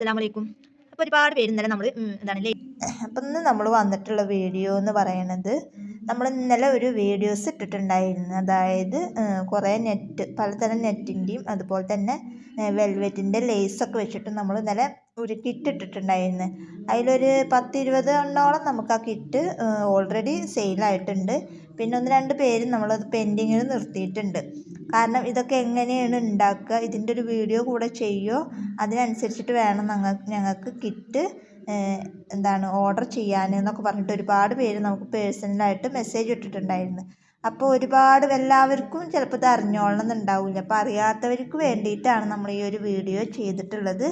അസ്സലാമലൈക്കും. അപ്പോൾ ഒരുപാട് പേര് ഇന്നലെ നമ്മൾ എന്താണ് ലേ അപ്പം ഇന്ന് നമ്മൾ വന്നിട്ടുള്ള വീഡിയോ എന്ന് പറയണത് നമ്മൾ ഇന്നലെ ഒരു വീഡിയോസ് ഇട്ടിട്ടുണ്ടായിരുന്നു. അതായത് കുറേ നെറ്റ് പലതരം നെറ്റിന്റെയും അതുപോലെ തന്നെ വെൽവെറ്റിന്റെ ലേസൊക്കെ വെച്ചിട്ട് നമ്മൾ ഇന്നലെ ഒരു കിറ്റ് ഇട്ടിട്ടുണ്ടായിരുന്നു. അതിലൊരു പത്ത് ഇരുപത് എണ്ണോളം നമുക്ക് ആ കിറ്റ് ഓൾറെഡി സെയിലായിട്ടുണ്ട് പിന്നെ ഒന്ന് രണ്ട് പേര് നമ്മളത് പെൻഡിങ്ങിൽ നിർത്തിയിട്ടുണ്ട്. കാരണം ഇതൊക്കെ എങ്ങനെയാണ് ഉണ്ടാക്കുക ഇതിന്റെ ഒരു വീഡിയോ കൂടെ ചെയ്യുമോ അതിനനുസരിച്ചിട്ട് വേണം ഞങ്ങൾ ഞങ്ങൾക്ക് കിറ്റ് എന്താണ് ഓർഡർ ചെയ്യാൻ എന്നൊക്കെ പറഞ്ഞിട്ട് ഒരുപാട് പേര് നമുക്ക് പേഴ്സണലായിട്ട് മെസ്സേജ് ഇട്ടിട്ടുണ്ടായിരുന്നു. അപ്പോൾ ഒരുപാട് എല്ലാവർക്കും ചിലപ്പോൾ ഇത് അറിഞ്ഞോളണം എന്നുണ്ടാവില്ല. അപ്പോൾ അറിയാത്തവർക്ക് വേണ്ടിയിട്ടാണ് നമ്മൾ ഈ ഒരു വീഡിയോ ചെയ്തിട്ടുള്ളത്.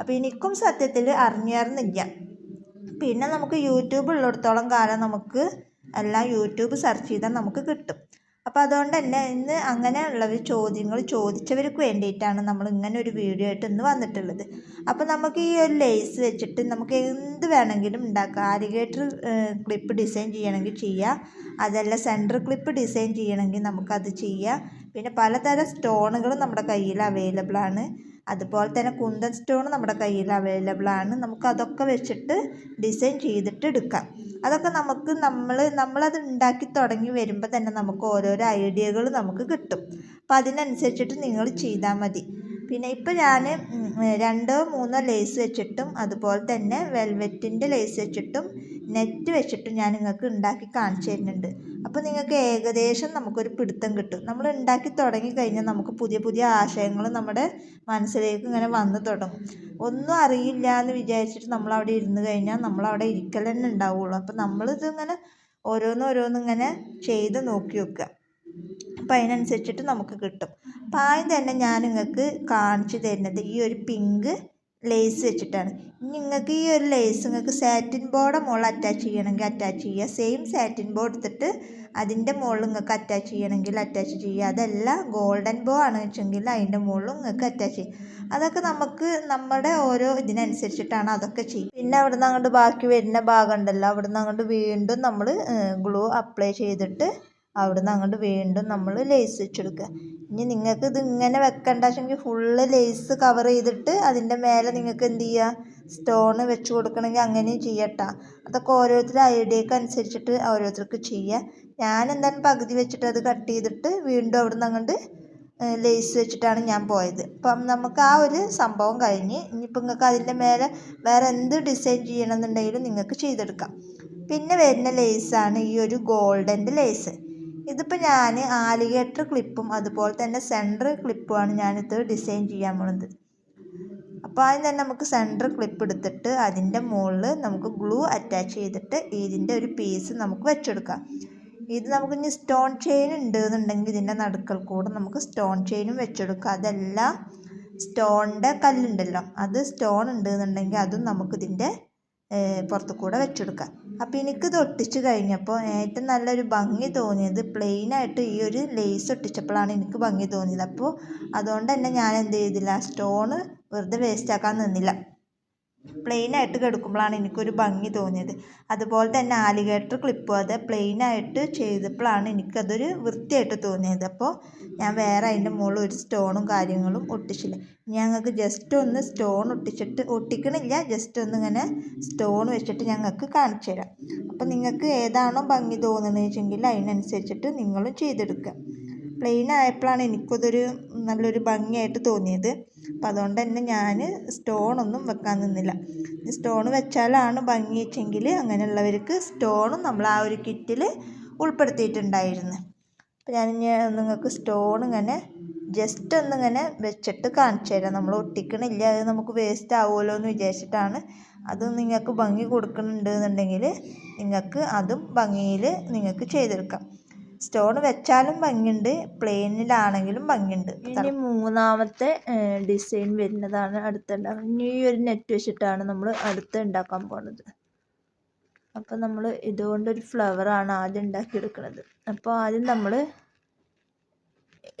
അപ്പോൾ എനിക്കും സത്യത്തിൽ അറിഞ്ഞായിരുന്നില്ല പിന്നെ നമുക്ക് യൂട്യൂബ് ഉള്ളിടത്തോളം കാലം നമുക്ക് എല്ലാം യൂട്യൂബ് സെർച്ച് ചെയ്താൽ നമുക്ക് കിട്ടും. അപ്പോൾ അതുകൊണ്ട് തന്നെ ഇന്ന് അങ്ങനെയുള്ളവർ ചോദ്യങ്ങൾ ചോദിച്ചവർക്ക് വേണ്ടിയിട്ടാണ് നമ്മൾ ഇങ്ങനെ ഒരു വീഡിയോ ആയിട്ട് ഇന്ന് വന്നിട്ടുള്ളത്. അപ്പോൾ നമുക്ക് ഈ ഒരു ലേസ് വെച്ചിട്ട് നമുക്ക് എന്ത് വേണമെങ്കിലും ഉണ്ടാക്കാം. ആലിഗേറ്റർ ക്ലിപ്പ് ഡിസൈൻ ചെയ്യണമെങ്കിൽ ചെയ്യാം. അതല്ല സെന്റർ ക്ലിപ്പ് ഡിസൈൻ ചെയ്യണമെങ്കിൽ നമുക്കത് ചെയ്യാം. പിന്നെ പലതരം സ്റ്റോണുകളും നമ്മുടെ കയ്യിൽ അവൈലബിൾ ആണ്. അതുപോലെ തന്നെ കുന്തൻ സ്റ്റോൺ നമ്മുടെ കയ്യിൽ അവൈലബിൾ ആണ്. നമുക്ക് അതൊക്കെ വെച്ചിട്ട് ഡിസൈൻ ചെയ്തിട്ട് എടുക്കാം. അതൊക്കെ നമുക്ക് നമ്മൾ നമ്മളത് ഉണ്ടാക്കി തുടങ്ങി വരുമ്പോൾ തന്നെ നമുക്ക് ഓരോരോ ഐഡിയകൾ നമുക്ക് കിട്ടും. അപ്പോൾ അതിനനുസരിച്ചിട്ട് നിങ്ങൾ ചെയ്താൽ മതി. പിന്നെ ഇപ്പോൾ ഞാൻ രണ്ടോ മൂന്നോ ലേസ് വെച്ചിട്ടും അതുപോലെ തന്നെ വെൽവെറ്റിന്റെ ലേസ് വെച്ചിട്ടും നെറ്റ് വെച്ചിട്ട് ഞാൻ നിങ്ങൾക്ക് ഉണ്ടാക്കി കാണിച്ചു തരുന്നുണ്ട്. അപ്പോൾ നിങ്ങൾക്ക് ഏകദേശം നമുക്കൊരു പിടുത്തം കിട്ടും. നമ്മൾ ഉണ്ടാക്കി തുടങ്ങി കഴിഞ്ഞാൽ നമുക്ക് പുതിയ പുതിയ ആശയങ്ങൾ നമ്മുടെ മനസ്സിലേക്ക് ഇങ്ങനെ വന്നു തുടങ്ങും. ഒന്നും അറിയില്ല എന്ന് വിചാരിച്ചിട്ട് നമ്മൾ അവിടെ ഇരുന്ന് കഴിഞ്ഞാൽ നമ്മൾ അവിടെ ഇരിക്കൽ തന്നെ ഉണ്ടാവുള്ളൂ. അപ്പോൾ നമ്മളിത് ഇങ്ങനെ ഓരോന്നോരോന്നിങ്ങനെ ചെയ്ത് നോക്കി വെക്കുക. അപ്പം അതിനനുസരിച്ചിട്ട് നമുക്ക് കിട്ടും. അപ്പം ആദ്യം തന്നെ ഞാൻ നിങ്ങൾക്ക് കാണിച്ചു തരുന്നത് ഈ ഒരു പിങ്ക് ലേസ് വെച്ചിട്ടാണ്. നിങ്ങൾക്ക് ഈ ഒരു ലേസ് നിങ്ങൾക്ക് സാറ്റിൻ ബോർഡ് മുകളിൽ അറ്റാച്ച് ചെയ്യണമെങ്കിൽ അറ്റാച്ച് ചെയ്യുക. സെയിം സാറ്റിൻ ബോർഡ് എടുത്തിട്ട് അതിന്റെ മുകളിൽ നിങ്ങൾക്ക് അറ്റാച്ച് ചെയ്യണമെങ്കിൽ അറ്റാച്ച് ചെയ്യുക. അതല്ല ഗോൾഡൻ ബോ ആണ് വെച്ചെങ്കിൽ അതിന്റെ മുകളിൽ നിങ്ങൾക്ക് അറ്റാച്ച് ചെയ്യും. അതൊക്കെ നമുക്ക് നമ്മുടെ ഓരോ ഇതിനനുസരിച്ചിട്ടാണ് അതൊക്കെ ചെയ്യും പിന്നെ അവിടെ നിന്ന് അങ്ങോട്ട് ബാക്കി വരുന്ന ഭാഗം ഉണ്ടല്ലോ. അവിടെ നിന്ന് അങ്ങോട്ട് വീണ്ടും നമ്മൾ ഗ്ലൂ അപ്ലൈ ചെയ്തിട്ട് അവിടുന്ന് അങ്ങോട്ട് വീണ്ടും നമ്മൾ ലേസ് വെച്ചെടുക്കുക. ഇനി നിങ്ങൾക്ക് ഇത് ഇങ്ങനെ വെക്കണ്ട വെച്ചെങ്കിൽ ഫുള്ള് ലേസ് കവർ ചെയ്തിട്ട് അതിന്റെ മേലെ നിങ്ങൾക്ക് എന്ത് ചെയ്യുക? സ്റ്റോണ് വെച്ച് കൊടുക്കണമെങ്കിൽ അങ്ങനെയും ചെയ്യട്ടോ. അതൊക്കെ ഓരോരുത്തരുടെ ഐഡിയക്ക് അനുസരിച്ചിട്ട് ഓരോരുത്തർക്ക് ചെയ്യുക. ഞാൻ എന്തായാലും പകുതി വെച്ചിട്ട് അത് കട്ട് ചെയ്തിട്ട് വീണ്ടും അവിടുന്ന് അങ്ങോട്ട് ലേസ് വെച്ചിട്ടാണ് ഞാൻ പോയത്. അപ്പം നമുക്ക് ആ ഒരു സംഭവം കഴിഞ്ഞ് ഇനിയിപ്പോൾ നിങ്ങൾക്ക് അതിന്റെ മേലെ വേറെ എന്ത് ഡിസൈൻ ചെയ്യണമെന്നുണ്ടെങ്കിലും നിങ്ങൾക്ക് ചെയ്തെടുക്കാം. പിന്നെ വരുന്ന ലേസാണ് ഈ ഒരു ഗോൾഡന്റെ ലേസ് ഇതിപ്പോൾ ഞാൻ ആലിഗേറ്റർ ക്ലിപ്പും അതുപോലെ തന്നെ സെന്റർ ക്ലിപ്പുമാണ് ഞാനിത് ഡിസൈൻ ചെയ്യാൻ പോണത്. അപ്പോൾ ആദ്യം തന്നെ നമുക്ക് സെന്റർ ക്ലിപ്പ് എടുത്തിട്ട് അതിന്റെ മുകളിൽ നമുക്ക് ഗ്ലൂ അറ്റാച്ച് ചെയ്തിട്ട് ഇതിന്റെ ഒരു പീസ് നമുക്ക് വെച്ചെടുക്കാം. ഇത് നമുക്ക് ഇനി സ്റ്റോൺ ചെയിൻ ഉണ്ട് എന്നുണ്ടെങ്കിൽ ഇതിന്റെ നടുക്കൽ കൂടെ നമുക്ക് സ്റ്റോൺ ചെയിനും വെച്ചെടുക്കാം. അതെല്ലാം സ്റ്റോണിന്റെ കല്ലുണ്ടല്ലോ അത് സ്റ്റോൺ ഉണ്ട് എന്നുണ്ടെങ്കിൽ അതും നമുക്കിതിന്റെ പുറത്തു കൂടെ വെച്ചെടുക്കാം. അപ്പോൾ എനിക്കിത് ഒട്ടിച്ച് കഴിഞ്ഞപ്പോൾ ഏറ്റവും നല്ലൊരു ഭംഗി തോന്നിയത് പ്ലെയിനായിട്ട് ഈ ഒരു ലേസ് ഒട്ടിച്ചപ്പോഴാണ് എനിക്ക് ഭംഗി തോന്നിയത്. അപ്പോൾ അതുകൊണ്ട് തന്നെ ഞാൻ എന്ത് ചെയ്തില്ല സ്റ്റോണ് വെറുതെ വേസ്റ്റ് ആക്കാൻ നിന്നില്ല. പ്ലെയിനായിട്ട് കിടക്കുമ്പോഴാണ് എനിക്കൊരു ഭംഗി തോന്നിയത്. അതുപോലെ തന്നെ ആലിഗേറ്റർ ക്ലിപ്പും അത് പ്ലെയിനായിട്ട് ചെയ്തപ്പോഴാണ് എനിക്കതൊരു വൃത്തിയായിട്ട് തോന്നിയത്. അപ്പോൾ ഞാൻ വേറെ അതിന്റെ മുകളിൽ ഒരു സ്റ്റോണും കാര്യങ്ങളും ഒട്ടിച്ചില്ല. ഞങ്ങൾക്ക് ജസ്റ്റ് ഒന്ന് സ്റ്റോൺ ഒട്ടിച്ചിട്ട് ഒട്ടിക്കണില്ല ജസ്റ്റ് ഒന്ന് ഇങ്ങനെ സ്റ്റോൺ വെച്ചിട്ട് ഞങ്ങൾക്ക് കാണിച്ചു തരാം. അപ്പോൾ നിങ്ങൾക്ക് ഏതാണോ ഭംഗി തോന്നുന്നത് വെച്ചെങ്കിൽ അതിനനുസരിച്ചിട്ട് നിങ്ങളും ചെയ്തെടുക്കുക. പ്ലെയിൻ ആയപ്പോഴാണ് എനിക്കതൊരു നല്ലൊരു ഭംഗിയായിട്ട് തോന്നിയത്. അപ്പം അതുകൊണ്ട് തന്നെ ഞാൻ സ്റ്റോണൊന്നും വെക്കാൻ നിന്നില്ല. സ്റ്റോൺ വെച്ചാലാണ് ഭംഗി വെച്ചെങ്കിൽ അങ്ങനെയുള്ളവർക്ക് സ്റ്റോണും നമ്മൾ ആ ഒരു കിറ്റിൽ ഉൾപ്പെടുത്തിയിട്ടുണ്ടായിരുന്നു. അപ്പം ഞാൻ നിങ്ങൾക്ക് സ്റ്റോൺ ഇങ്ങനെ ജസ്റ്റ് ഒന്നിങ്ങനെ വെച്ചിട്ട് കാണിച്ചു തരാം. നമ്മൾ ഒട്ടിക്കണില്ല അത് നമുക്ക് വേസ്റ്റ് ആവുമല്ലോ എന്ന് വിചാരിച്ചിട്ടാണ്. അത് നിങ്ങൾക്ക് ഭംഗി കൊടുക്കുന്നുണ്ട് എന്നുണ്ടെങ്കിൽ നിങ്ങൾക്ക് അതും ഭംഗിയിൽ നിങ്ങൾക്ക് ചെയ്തെടുക്കാം. സ്റ്റോൺ വെച്ചാലും ഭംഗിയുണ്ട് പ്ലെയിനിലാണെങ്കിലും ഭംഗിയുണ്ട്. ഇനി മൂന്നാമത്തെ ഡിസൈൻ വരുന്നതാണ് അടുത്തുണ്ടാകുന്നത് ഇനി ഈ ഒരു നെറ്റ് വെച്ചിട്ടാണ് നമ്മൾ അടുത്ത് ഉണ്ടാക്കാൻ പോണത്. അപ്പോൾ നമ്മൾ ഇതുകൊണ്ടൊരു ഫ്ലവറാണ് ആദ്യം ഉണ്ടാക്കിയെടുക്കുന്നത് അപ്പോൾ ആദ്യം നമ്മൾ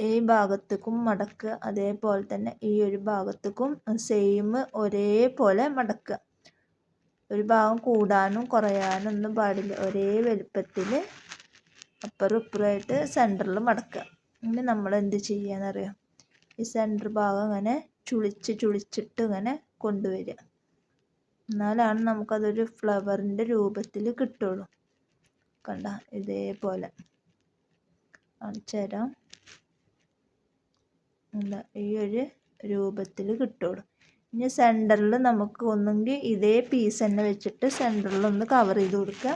ഈ ഭാഗത്തേക്കും മടക്കുക. അതേപോലെ തന്നെ ഈ ഒരു ഭാഗത്തേക്കും സെയിം ഒരേപോലെ മടക്കുക. ഒരു ഭാഗം കൂടാനും കുറയാനും ഒന്നും പാടില്ല. ഒരേ വലുപ്പത്തിൽ അപ്പുറം ഇപ്പുറമായിട്ട് സെന്ററിൽ മടക്കുക ഇനി നമ്മൾ എന്ത് ചെയ്യാന്നറിയാം? ഈ സെന്റർ ഭാഗം ഇങ്ങനെ ചുളിച്ച് ചുളിച്ചിട്ട് ഇങ്ങനെ കൊണ്ടുവരിക. എന്നാലാണ് നമുക്കതൊരു ഫ്ലവറിന്റെ രൂപത്തിൽ കിട്ടുള്ളൂ. കണ്ട? ഇതേപോലെ. കാണിച്ചു എന്താ ഈ ഒരു രൂപത്തിൽ കിട്ടുള്ളൂ. ഇനി സെന്ററിൽ നമുക്ക് ഒന്നെങ്കിൽ ഇതേ പീസ് തന്നെ വെച്ചിട്ട് സെന്ററിൽ ഒന്ന് കവർ ചെയ്ത് കൊടുക്കുക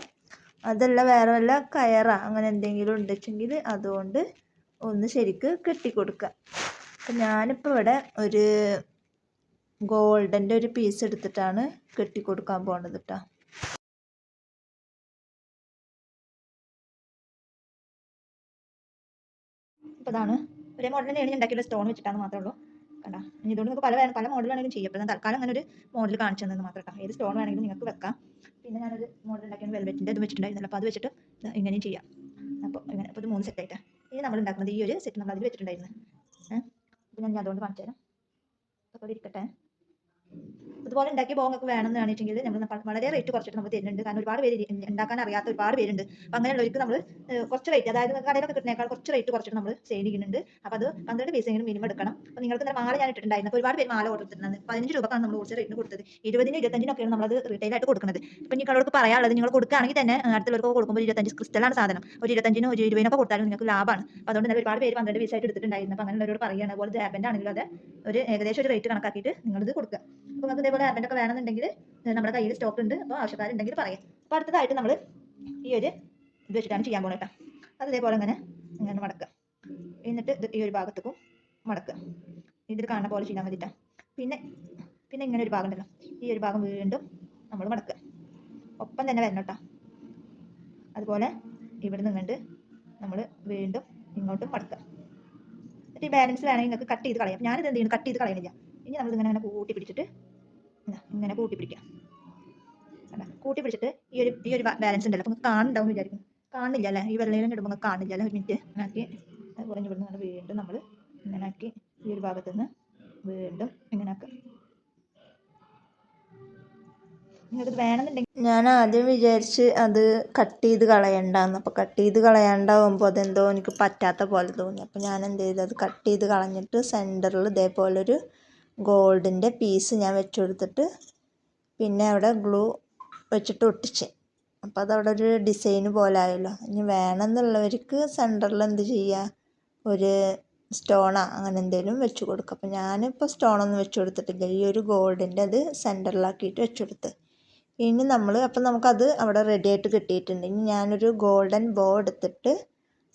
അതല്ല വേറെ വല്ല കയറ അങ്ങനെ എന്തെങ്കിലും ഉണ്ടെങ്കിൽ അതുകൊണ്ട് ഒന്ന് ശരിക്ക് കെട്ടിക്കൊടുക്കുക അപ്പം ഞാനിപ്പോൾ ഇവിടെ ഒരു ഗോൾഡന്റെ ഒരു പീസ് എടുത്തിട്ടാണ് കെട്ടിക്കൊടുക്കാൻ പോണത് കേട്ടോ അപ്പോൾ ഇതാണ്. ഒരേ മോഡൽ തന്നെയാണ് ഞാൻ ഉണ്ടാക്കിയുള്ള സ്റ്റോൺ വെച്ചിട്ടാണ് മാത്രമേ ഉള്ളൂ. കണ്ട? ഇനി ഇതുകൊണ്ട് നിങ്ങൾക്ക് പല പല മോഡൽ വേണമെങ്കിലും ചെയ്യാം. തൽക്കാലം അങ്ങനെ ഒരു മോഡൽ കാണിച്ചു തന്നത് മാത്രം കേട്ടോ ഏത് സ്റ്റോൺ വേണമെങ്കിലും നിങ്ങൾക്ക് വെക്കാം. പിന്നെ ഞാനൊരു മോഡൽ ഉണ്ടാക്കിയ വെൽവെറ്റിന്റെ ഇത് വെച്ചിട്ടുണ്ടായിരുന്നല്ലോ. അപ്പോൾ അത് വെച്ചിട്ട് ഇങ്ങനെയും ചെയ്യാം. അപ്പോൾ ഇങ്ങനെ അപ്പോൾ ഇത് മൂന്ന് സെറ്റായിട്ട് ഇനി നമ്മൾ ഉണ്ടാക്കുന്നത് ഈ ഒരു സെറ്റ് നമ്മൾ അതിൽ വെച്ചിട്ടുണ്ടായിരുന്നു അപ്പോൾ ഞാൻ അതുകൊണ്ട് കാണിച്ചു തരാം അപ്പോൾ ഇരിക്കട്ടെ. ഇതുപോലെ ഉണ്ടാക്കി വേണം വേണമെന്ന് പറഞ്ഞിട്ടുണ്ടെങ്കിൽ നമ്മൾ വളരെ റേറ്റ് കുറച്ചിട്ട് നമുക്ക് തരുന്നുണ്ട്. കാരണം ഒരുപാട് പേര് ഉണ്ടാക്കാൻ അറിയാത്ത ഒരുപാട് പേരുണ്ട്. അപ്പോൾ അങ്ങനെയുള്ളവർക്ക് നമ്മൾ കുറച്ച് റേറ്റ് അതായത് കടയിലൊക്കെ കിട്ടുന്നേക്കാൾ കുറച്ച് റേറ്റ് കുറച്ചിട്ട് നമ്മൾ സെയിൽ ചെയ്യുന്നുണ്ട്. അപ്പോൾ അത് പന്ത്രണ്ട് പൈസയെങ്കിലും മിനിമം എടുക്കണം. അപ്പോൾ നിങ്ങൾക്ക് ഇന്നലെ മാല ഞാൻ ഇട്ടിട്ടുണ്ടായിരുന്നു. അപ്പോൾ ഒരുപാട് പേര് മാല ഓർഡർ എടുത്തിട്ടുണ്ട് പതിനഞ്ച് രൂപക്കാണ് നമ്മൾ കുറച്ച് റേറ്റിന് കൊടുത്തത്. ഇരുപതിന് ഇരുപത്തഞ്ചിനൊക്കെയാണ് നമ്മളത് റീറ്റെയിൽ ആയിട്ട് കൊടുക്കുന്നത്. നിങ്ങൾ നിങ്ങളോട് പറയാനുള്ളത് നിങ്ങൾ കൊടുക്കുകയാണെങ്കിൽ തന്നെ അടുത്തുള്ളവർക്ക് കൊടുക്കുമ്പോൾ ഇരുപത്തഞ്ച് ക്രിസ്റ്റലാണ് സാധനം. ഒരു ഇരുപത്തഞ്ചിനും ഒരു ഇരുപതിനൊക്കെ കൊടുത്താലും നിങ്ങൾക്ക് ലാഭമാണ്. അപ്പോൾ അതുകൊണ്ട് തന്നെ ഒരുപാട് പേര് പന്ത്രണ്ട് പീസായിട്ട് എടുത്തിട്ടുണ്ടായിരുന്നു. അപ്പോൾ അങ്ങനെയുള്ളവരോട് പറയുകയാണ്. അതുപോലെ ജാബന്റെ ആണെങ്കിലും അതെ ഒരു ഏകദേശം ഒരു റേറ്റ് കണക്കാക്കിയിട്ട് നിങ്ങളിത് കൊടുക്കുക. അപ്പോൾ നിങ്ങൾക്ക് ഇതേപോലെ ഒക്കെ വേണമെന്നുണ്ടെങ്കിൽ നമ്മുടെ കയ്യിൽ സ്റ്റോക്ക് ഉണ്ട്. അപ്പോൾ ആവശ്യക്കാരുണ്ടെങ്കിൽ പറയാം. അപ്പോൾ അടുത്തതായിട്ട് നമ്മൾ ഈ ഒരു ഇത് വെച്ചിട്ടാണ് ചെയ്യാൻ പോകുന്നത് കേട്ടോ അത് ഇതേപോലെ ഇങ്ങനെ ഇങ്ങനെ മടക്കുക. എന്നിട്ട് ഈ ഒരു ഭാഗത്തേക്കും മടക്കുക. ഇതിൽ കാണുന്ന പോലെ ചെയ്യാൻ വേണ്ടിയിട്ടാണ് പിന്നെ പിന്നെ ഇങ്ങനെ ഒരു ഭാഗം ഉണ്ടല്ലോ. ഈ ഒരു ഭാഗം വീണ്ടും നമ്മൾ മടക്കുക. ഒപ്പം തന്നെ വരണം കേട്ടോ അതുപോലെ ഇവിടെ നിന്നുകൊണ്ട് നമ്മൾ വീണ്ടും ഇങ്ങോട്ടും മടക്കുക. എന്നിട്ട് ഈ ബാലൻസ് വേണമെങ്കിൽ നിങ്ങൾക്ക് കട്ട് ചെയ്ത് കളയാം. ഞാനിത് എന്ത് ചെയ്യുന്നു? കട്ട് ചെയ്ത് കളയുന്നില്ല ഇനി നമ്മൾ ഇങ്ങനെ അങ്ങനെ കൂട്ടി പിടിച്ചിട്ട് ഇങ്ങനെ കൂട്ടി പിടിക്കാം? കൂട്ടി പിടിച്ചിട്ട് ഈ ഒരു ഈ ഒരു ബാലൻസ് ഉണ്ടല്ലോ. അപ്പം കാണുന്നുണ്ടാവും വിചാരിക്കും കാണില്ല അല്ലേ? ഈ വെള്ളയിലും കിടുമ്പോൾ കാണില്ല അല്ലേ? ഒരു മിനിറ്റ് ആക്കി. കുറഞ്ഞു വിടുന്ന വീണ്ടും നമ്മൾ ഇങ്ങനെ ആക്കി ഈ ഒരു ഭാഗത്ത് നിന്ന് വീണ്ടും ഇങ്ങനെ ആക്കുക നിങ്ങൾക്ക് വേണമെന്നുണ്ടെങ്കിൽ ഞാൻ ആദ്യം വിചാരിച്ച് അത് കട്ട് ചെയ്ത് കളയണ്ടാന്ന്. അപ്പോൾ കട്ട് ചെയ്ത് കളയാണ്ടാവുമ്പോൾ അതെന്തോ എനിക്ക് പറ്റാത്ത പോലെ തോന്നി. അപ്പോൾ ഞാൻ എന്ത് ചെയ്തു? അത് കട്ട് ചെയ്ത് കളഞ്ഞിട്ട് സെന്ററിൽ ഇതേപോലെ ഒരു ഗോൾഡിന്റെ പീസ് ഞാൻ വെച്ച് കൊടുത്തിട്ട് പിന്നെ അവിടെ ഗ്ലൂ വെച്ചിട്ട് ഒട്ടിച്ച്. അപ്പോൾ അതവിടെ ഒരു ഡിസൈൻ പോലെ ആയല്ലോ. ഇനി വേണമെന്നുള്ളവർക്ക് സെന്ററിൽ എന്ത് ചെയ്യുക? ഒരു സ്റ്റോണാ അങ്ങനെ എന്തെങ്കിലും വെച്ച് കൊടുക്കുക. അപ്പോൾ ഞാനിപ്പോൾ സ്റ്റോണൊന്നും വെച്ച് കൊടുത്തിട്ടില്ല ഈ ഒരു ഗോൾഡിന്റെ അത് സെന്ററിലാക്കിയിട്ട് വെച്ച് കൊടുത്ത് ഇനി നമ്മൾ അപ്പം നമുക്കത് അവിടെ റെഡി ആയിട്ട് കിട്ടിയിട്ടുണ്ട്. ഇനി ഞാനൊരു ഗോൾഡൻ ബോ എടുത്തിട്ട്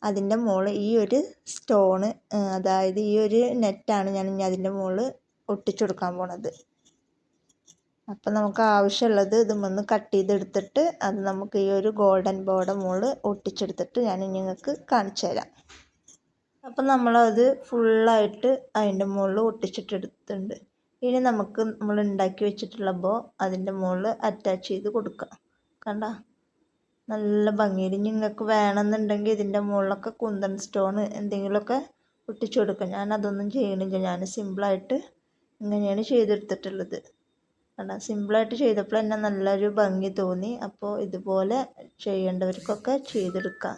അതിന്റെ മുകളിൽ ഈ ഒരു സ്റ്റോണ് അതായത് ഈ ഒരു നെറ്റാണ് ഞാൻ ഇനി അതിന്റെ മുകളിൽ ഒട്ടിച്ചു കൊടുക്കാൻ പോണത്. അപ്പം നമുക്ക് ആവശ്യമുള്ളത് ഇത് ഒന്ന് കട്ട് ചെയ്തെടുത്തിട്ട് അത് നമുക്ക് ഈ ഒരു ഗോൾഡൻ ബോർഡ് മുകളിൽ ഒട്ടിച്ചെടുത്തിട്ട് ഞാൻ നിങ്ങൾക്ക് കാണിച്ചു തരാം. അപ്പം നമ്മളത് ഫുള്ളായിട്ട് അതിന്റെ മുകളിൽ ഒട്ടിച്ചിട്ടെടുത്തിട്ടുണ്ട്. ഇനി നമുക്ക് നമ്മൾ ഉണ്ടാക്കി വെച്ചിട്ടുള്ള ബോ അതിന്റെ മുകളിൽ അറ്റാച്ച് ചെയ്ത് കൊടുക്കാം. കണ്ട? നല്ല ഭംഗിയിൽ നിങ്ങൾക്ക് വേണമെന്നുണ്ടെങ്കിൽ ഇതിന്റെ മുകളിലൊക്കെ കുന്തൻ സ്റ്റോൺ എന്തെങ്കിലുമൊക്കെ ഒട്ടിച്ചു കൊടുക്കാം. ഞാൻ അതൊന്നും ചെയ്യണില്ല. ഞാൻ സിമ്പിളായിട്ട് ഇങ്ങനെയാണ് ചെയ്തെടുത്തിട്ടുള്ളത്. കാരണം സിമ്പിളായിട്ട് ചെയ്തപ്പോൾ തന്നെ നല്ലൊരു ഭംഗി തോന്നി. അപ്പോൾ ഇതുപോലെ ചെയ്യേണ്ടവർക്കൊക്കെ ചെയ്തെടുക്കാം.